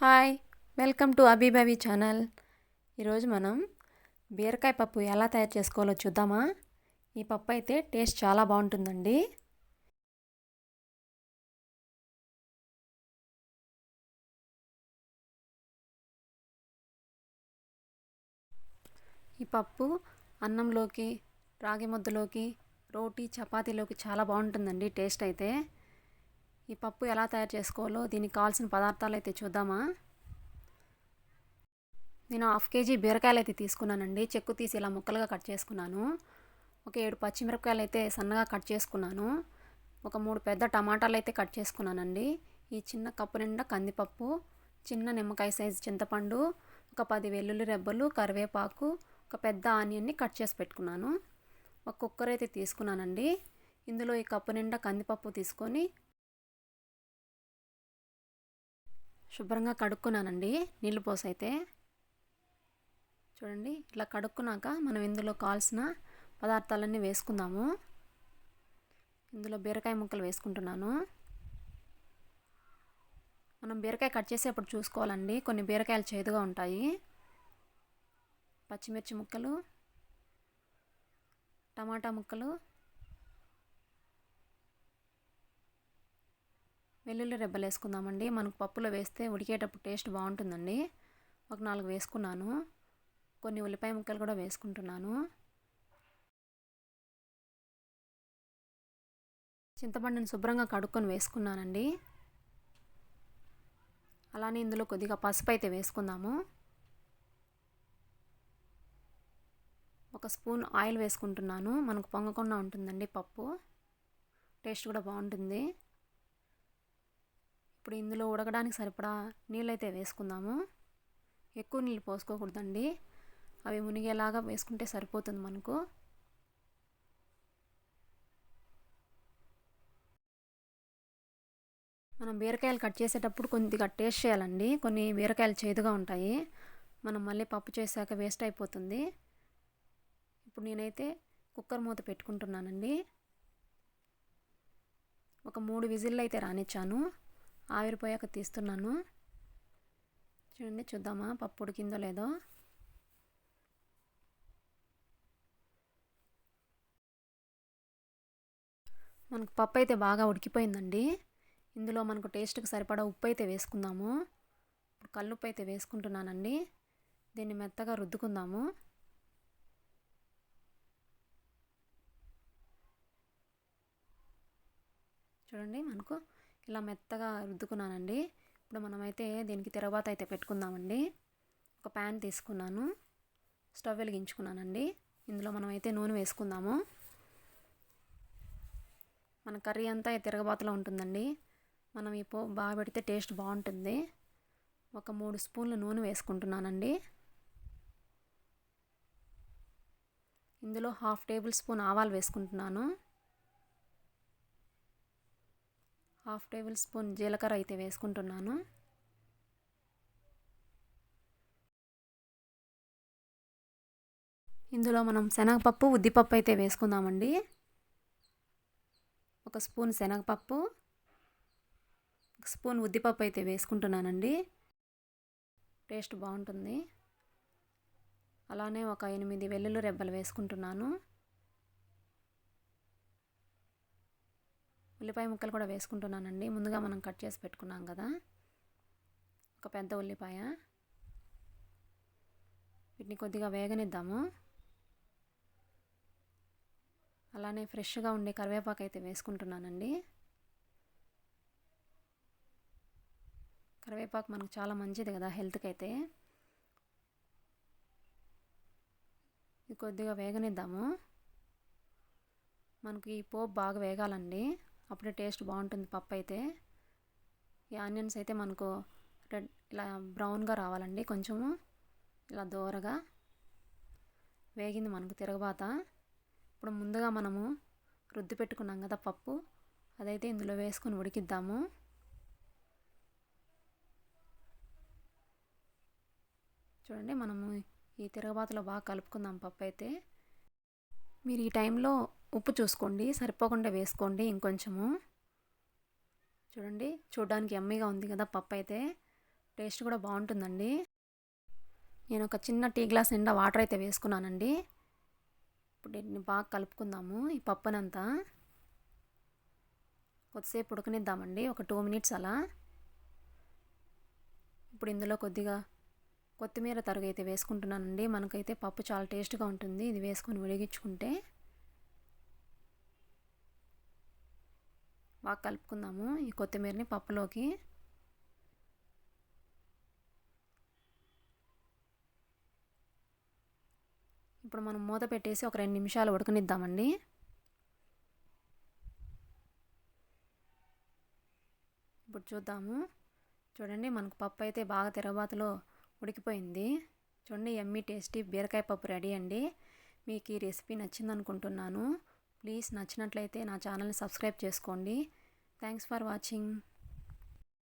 Hi welcome to అబీబాబీ channel. ఈరోజు మనం బీరకాయ పప్పు ఎలా తయారు చేసుకోవాలో చూద్దామా? ఈ పప్పు అయితే టేస్ట్ చాలా బాగుంటుందండి. ఈ పప్పు అన్నంలోకి రాగి ముద్దలోకి రోటీ చపాతీలోకి చాలా బాగుంటుందండి టేస్ట్ అయితే. ఈ పప్పు ఎలా తయారు చేసుకోవాలో దీనికి కావాల్సిన పదార్థాలు అయితే చూద్దామా? నేను హాఫ్ కేజీ బీరకాయలు అయితే తీసుకున్నానండి. చెక్కు తీసి ఇలా ముక్కలుగా కట్ చేసుకున్నాను. ఒక ఏడు పచ్చిమిరపకాయలు అయితే సన్నగా కట్ చేసుకున్నాను. ఒక మూడు పెద్ద టమాటాలు అయితే కట్ చేసుకున్నానండి. ఈ చిన్న కప్పు నిండా కందిపప్పు చిన్న నిమ్మకాయ సైజు చింతపండు ఒక పది వెల్లుల్లి రెబ్బలు కరివేపాకు ఒక పెద్ద ఆనియన్ని కట్ చేసి పెట్టుకున్నాను. ఒక కుక్కర్ అయితే తీసుకున్నానండి. ఇందులో ఈ కప్పు నిండా కందిపప్పు తీసుకొని శుభ్రంగా కడుక్కున్నానండి నీళ్ళు పోసైతే. చూడండి ఇట్లా కడుక్కున్నాక మనం ఇందులో కావాల్సిన పదార్థాలన్నీ వేసుకుందాము. ఇందులో బీరకాయ ముక్కలు వేసుకుంటున్నాను. మనం బీరకాయ కట్ చేసేప్పుడు చూసుకోవాలండి. కొన్ని బీరకాయలు చేదుగా ఉంటాయి. పచ్చిమిర్చి ముక్కలు టమాటా ముక్కలు వెల్లుల్లి రెబ్బలు వేసుకుందామండి మనకు పప్పులో వేస్తే ఉడికేటప్పుడు టేస్ట్ బాగుంటుందండి. ఒక నాలుగు వేసుకున్నాను. కొన్ని ఉల్లిపాయ ముక్కలు కూడా వేసుకుంటున్నాను. చింతపండుని శుభ్రంగా కడుక్కొని వేసుకున్నానండి. అలానే ఇందులో కొద్దిగా పసుపు అయితే వేసుకుందాము. ఒక స్పూన్ ఆయిల్ వేసుకుంటున్నాను. మనకు పొంగకుండా ఉంటుందండి పప్పు. టేస్ట్ కూడా బాగుంటుంది. ఇప్పుడు ఇందులో ఉడకడానికి సరిపడా నీళ్ళైతే వేసుకుందాము. ఎక్కువ నీళ్ళు పోసుకోకూడదండి. అవి మునిగేలాగా వేసుకుంటే సరిపోతుంది మనకు. మనం బీరకాయలు కట్ చేసేటప్పుడు కొద్దిగా టేస్ట్ చేయాలండి. కొన్ని బీరకాయలు చేదుగా ఉంటాయి. మనం మళ్ళీ పప్పు చేశాక వేస్ట్ అయిపోతుంది. ఇప్పుడు నేనైతే కుక్కర్ మూత పెట్టుకుంటున్నానండి. ఒక మూడు విజిల్లు అయితే రానిచ్చాను. ఆవిరిపోయాక తీస్తున్నాను. చూడండి చూద్దామా? పప్పు ఉడికిందో లేదో? మనకు పప్పు అయితే బాగా ఉడికిపోయిందండి. ఇందులో మనకు టేస్ట్కి సరిపడా ఉప్పు అయితే వేసుకుందాము. ఇప్పుడు కల్లుప్పు అయితే వేసుకుంటున్నానండి. దీన్ని మెత్తగా రుద్దుకుందాము. చూడండి మనకు ఇలా మెత్తగా రుద్దుకున్నానండి. ఇప్పుడు మనమైతే దీనికి తిరగబాత అయితే పెట్టుకుందామండి. ఒక ప్యాన్ తీసుకున్నాను. స్టవ్ వెలిగించుకున్నానండి. ఇందులో మనమైతే నూనె వేసుకుందాము. మన కర్రీ అంతా తిరగబాతలో ఉంటుందండి. మనం ఈ పో బాగా పెడితే టేస్ట్ బాగుంటుంది. ఒక మూడు స్పూన్లు నూనె వేసుకుంటున్నానండి. ఇందులో హాఫ్ టేబుల్ స్పూన్ ఆవాలు వేసుకుంటున్నాను. హాఫ్ టేబుల్ స్పూన్ జీలకర్ర అయితే వేసుకుంటున్నాను. ఇందులో మనం శనగపప్పు ఉద్దిపప్పు అయితే వేసుకుందామండి. ఒక స్పూన్ శనగపప్పు ఒక స్పూన్ ఉద్దిపప్పు అయితే వేసుకుంటున్నానండి. టేస్ట్ బాగుంటుంది. అలానే ఒక ఎనిమిది వెల్లుల్లి రెబ్బలు వేసుకుంటున్నాను. ఉల్లిపాయ ముక్కలు కూడా వేసుకుంటున్నానండి. ముందుగా మనం కట్ చేసి పెట్టుకున్నాం కదా. ఒక పెద్ద ఉల్లిపాయ. వీటిని కొద్దిగా వేగనిద్దాము. అలానే ఫ్రెష్గా ఉండే కరివేపాకు అయితే వేసుకుంటున్నానండి. కరివేపాకు మనకు చాలా మంచిది కదా హెల్త్కి అయితే. ఇది కొద్దిగా వేగనిద్దాము. మనకి ఈ పోపు బాగా వేగాలండి. అప్పుడే టేస్ట్ బాగుంటుంది పప్పు అయితే. ఈ ఆనియన్స్ అయితే మనకు రెడ్ ఇలా బ్రౌన్గా రావాలండి కొంచెము. ఇలా దోరగా వేగింది మనకు తిరగబాత. ఇప్పుడు ముందుగా మనము రుద్ది పెట్టుకున్నాం కదా పప్పు. అదైతే ఇందులో వేసుకొని ఉడికిద్దాము. చూడండి మనము ఈ తిరగబాతలో బాగా కలుపుకుందాం పప్పు అయితే. మీరు ఈ టైంలో ఉప్పు చూసుకోండి సరిపోకుండా వేసుకోండి ఇంకొంచెము. చూడండి చూడడానికి ఎమ్మీగా ఉంది కదా పప్పు అయితే. టేస్ట్ కూడా బాగుంటుందండి. నేను ఒక చిన్న టీ గ్లాస్ నిండా వాటర్ అయితే వేసుకున్నానండి. ఇప్పుడు దీన్ని బాగా కలుపుకుందాము ఈ పప్పునంతా. కొద్దిసేపు ఉడకనిద్దామండి ఒక టూ మినిట్స్ అలా. ఇప్పుడు ఇందులో కొద్దిగా కొత్తిమీర తరుగు అయితే వేసుకుంటున్నానండి. మనకైతే పప్పు చాలా టేస్ట్గా ఉంటుంది. ఇది వేసుకొని ఉడిగించుకుంటే బాగా కలుపుకుందాము. ఈ కొత్తిమీరని పప్పులోకి. ఇప్పుడు మనం మూత పెట్టేసి ఒక రెండు నిమిషాలు ఉడకనిద్దామండి. ఇప్పుడు చూద్దాము. చూడండి మనకు పప్పు అయితే బాగా తిరగబాతలో ఉడికిపోయింది. చూడండి ఎమ్మీ టేస్టీ బీరకాయ పప్పు రెడీ అండి. మీకు ఈ రెసిపీ నచ్చింది అనుకుంటున్నాను ప్లీజ్ నచ్చినట్లయితే నా ఛానల్ని సబ్స్క్రైబ్ చేసుకోండి. Thanks for watching.